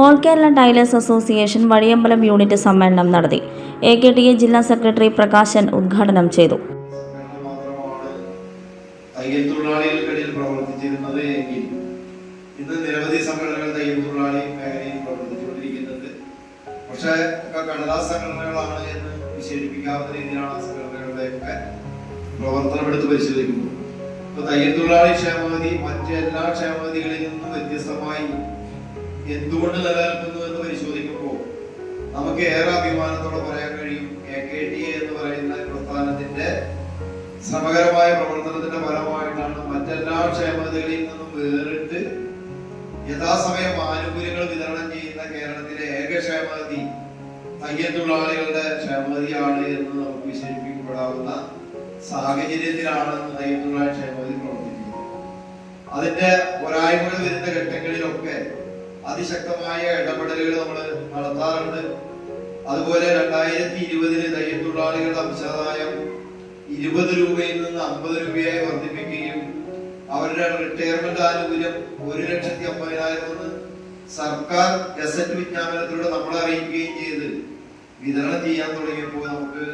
All Kerala tailors association Vazhiyambalam unit സമ്മേളനം നടത്തി. A K T A ജില്ലാ secretary Prakashan ഉദ്ഘാടനം ചെയ്തു. തയ്യൽ തൊഴിലാളികൾക്കിടയിൽ പ്രവർത്തിച്ചിരുന്നത് എങ്കിൽ ഇന്ന് നിരവധി സംഘടനകൾ തയ്യൽ തൊഴിലാളി മേഖലയിൽ പ്രവർത്തിച്ചുകൊണ്ടിരിക്കുന്നുണ്ട് പക്ഷേ ഒക്കെ കടലാസ് സംഘടനകളാണ് എന്ന് വിശേഷിപ്പിക്കാവുന്ന രീതിയിലാണ് സംഘടനകളുടെയൊക്കെ പ്രവർത്തനം എടുത്ത് പരിശോധിക്കുന്നത് ഇപ്പൊ തയ്യൽ തൊഴിലാളി ക്ഷേമനിധി മറ്റെല്ലാ ക്ഷേമനിധികളിൽ നിന്നും വ്യത്യസ്തമായി എന്തുകൊണ്ട് നിലനിൽക്കുന്നു എന്ന് പരിശോധിക്കുമ്പോൾ നമുക്ക് ഏറെ അഭിമാനത്തോടെ പറയാൻ കഴിയും. എ കെ ടി എന്ന് പറയുന്ന പ്രസ്ഥാനത്തിന്റെ ശ്രമകരമായ പ്രവർത്തനത്തിന്റെ ഫലമായിട്ടാണ് മറ്റെല്ലാ ക്ഷേമതകളിൽ നിന്നും വേറിട്ട് യഥാസമയം ആനുകൂല്യങ്ങൾ വിതരണം ചെയ്യുന്ന കേരളത്തിലെ ഏക ക്ഷേമതി തയ്യത്തൊഴിലാളികളുടെ തൊഴിലാളികളുടെ ക്ഷേമനിധിയാണ് എന്ന് നമുക്ക് വിശേഷിപ്പിക്കപ്പെടാവുന്ന സാഹചര്യത്തിലാണ് തയ്യത്തൊഴിലാളി ക്ഷേമതി പ്രവർത്തിക്കുന്നത്. അതിന്റെ പോരായ്മകൾ വരുന്ന ഘട്ടങ്ങളിലൊക്കെ അതിശക്തമായ ഇടപെടലുകൾ നമ്മൾ നടത്താറുണ്ട്. അതുപോലെ രണ്ടായിരത്തി ഇരുപതിന് തൊഴിലാളികളുടെ അംശാദായം ഇരുപത് രൂപയിൽ നിന്ന് അമ്പത് രൂപയായി വർദ്ധിപ്പിക്കുകയും അവരുടെ റിട്ടയർമെന്റ് ആനുകൂല്യം ഒരു ലക്ഷത്തി അമ്പതിനായിരം എന്ന് സർക്കാർ ഗസറ്റ് വിജ്ഞാപനത്തിലൂടെ നമ്മൾ അറിയിക്കുകയും ചെയ്ത് വിതരണം ചെയ്യാൻ തുടങ്ങിയപ്പോൾ നമുക്ക്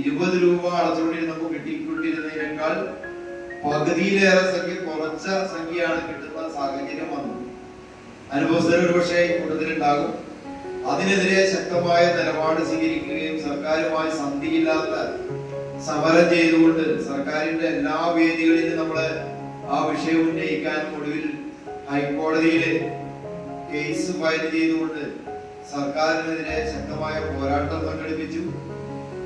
ഇരുപത് രൂപ അടച്ചുകൊണ്ടിരുന്നപ്പോൾ കിട്ടിക്കൊണ്ടിരുന്നതിനേക്കാൾ പകുതിയിലേറെ സംഖ്യ കുറച്ച സംഖ്യയാണ് കിട്ടുന്ന സാഹചര്യം വന്നത്. അനുഭവസ്ഥർ ഒരുപക്ഷെ കൂട്ടത്തിലുണ്ടാകും അതിനെതിരെ ശക്തമായ നിലപാട് സ്വീകരിക്കുകയും സർക്കാരുമായി സന്ധിയില്ലാത്ത സമരം ചെയ്തുകൊണ്ട് സർക്കാരിന്റെ എല്ലാ വേദികളിലും നമ്മൾ ആ വിഷയം ഉന്നയിക്കാൻ ഒടുവിൽ ഹൈക്കോടതിയിൽ കേസ് ഫയൽ ചെയ്തുകൊണ്ട് സർക്കാരിനെതിരെ ശക്തമായ പോരാട്ടം സംഘടിപ്പിച്ചു.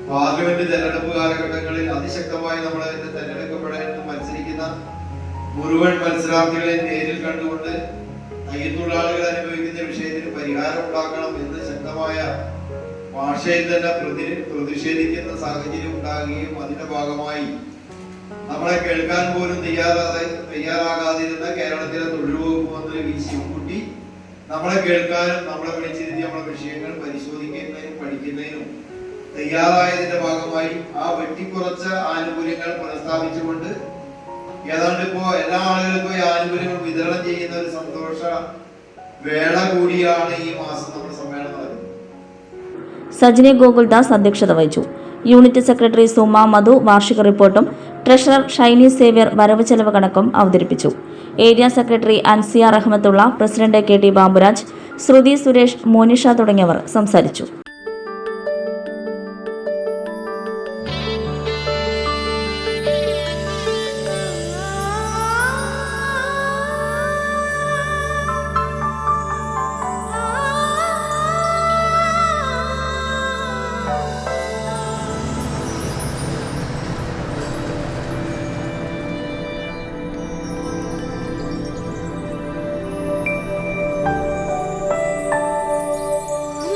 പാർലമെന്റ് തെരഞ്ഞെടുപ്പ് കാലഘട്ടങ്ങളിൽ അതിശക്തമായി നമ്മൾ തെരഞ്ഞെടുക്കപ്പെടാൻ മത്സരിക്കുന്ന മുഴുവൻ മത്സരാർത്ഥികളെ നേരിൽ കണ്ടുകൊണ്ട് തയ്യൽ തൊഴിലാളികൾ അനുഭവിക്കുന്ന വിഷയത്തിന് പരിഹാരം ഉണ്ടാക്കണം എന്ന് ശക്തമായ ഭാഷയിൽ തന്നെ പ്രതി പ്രതിഷേധിക്കുന്ന സാഹചര്യം ഉണ്ടാകുകയും അതിന്റെ ഭാഗമായി നമ്മളെ കേൾക്കാൻ പോലും തയ്യാറാതെ തയ്യാറാകാതിരുന്ന കേരളത്തിലെ തൊഴിൽ വകുപ്പ് മന്ത്രി വി. ശിവൻകുട്ടി നമ്മളെ കേൾക്കാനും നമ്മളെ വിളിച്ചിരുത്തി നമ്മളെ വിഷയങ്ങൾ പരിശോധിക്കുന്നതിനും പഠിക്കുന്നതിനും തയ്യാറായതിന്റെ ഭാഗമായി ആ വെട്ടിക്കുറച്ച ആനുകൂല്യങ്ങൾ പുനഃസ്ഥാപിച്ചുകൊണ്ട് ഏതാണ്ട് ഇപ്പോ എല്ലാ ആളുകൾക്കും ഈ ആനുകൂല്യങ്ങൾ വിതരണം ചെയ്യുന്ന വേള കൂടിയാണ് ഈ മാസം നമ്മുടെ സമ്മേളനം നടക്കുന്നത്. സജിനി ഗോകുൽദാസ് അധ്യക്ഷത വഹിച്ചു. യൂണിറ്റ് സെക്രട്ടറി സുമ മധു വാർഷിക റിപ്പോർട്ടും ട്രഷറർ ഷൈനി സേവ്യർ വരവ് ചെലവ് കണക്കും അവതരിപ്പിച്ചു. Area secretary Ansiya Rahmathulla president K T Baburaj Shruthi Suresh Monisha തുടങ്ങിയവർ സംസാരിച്ചു.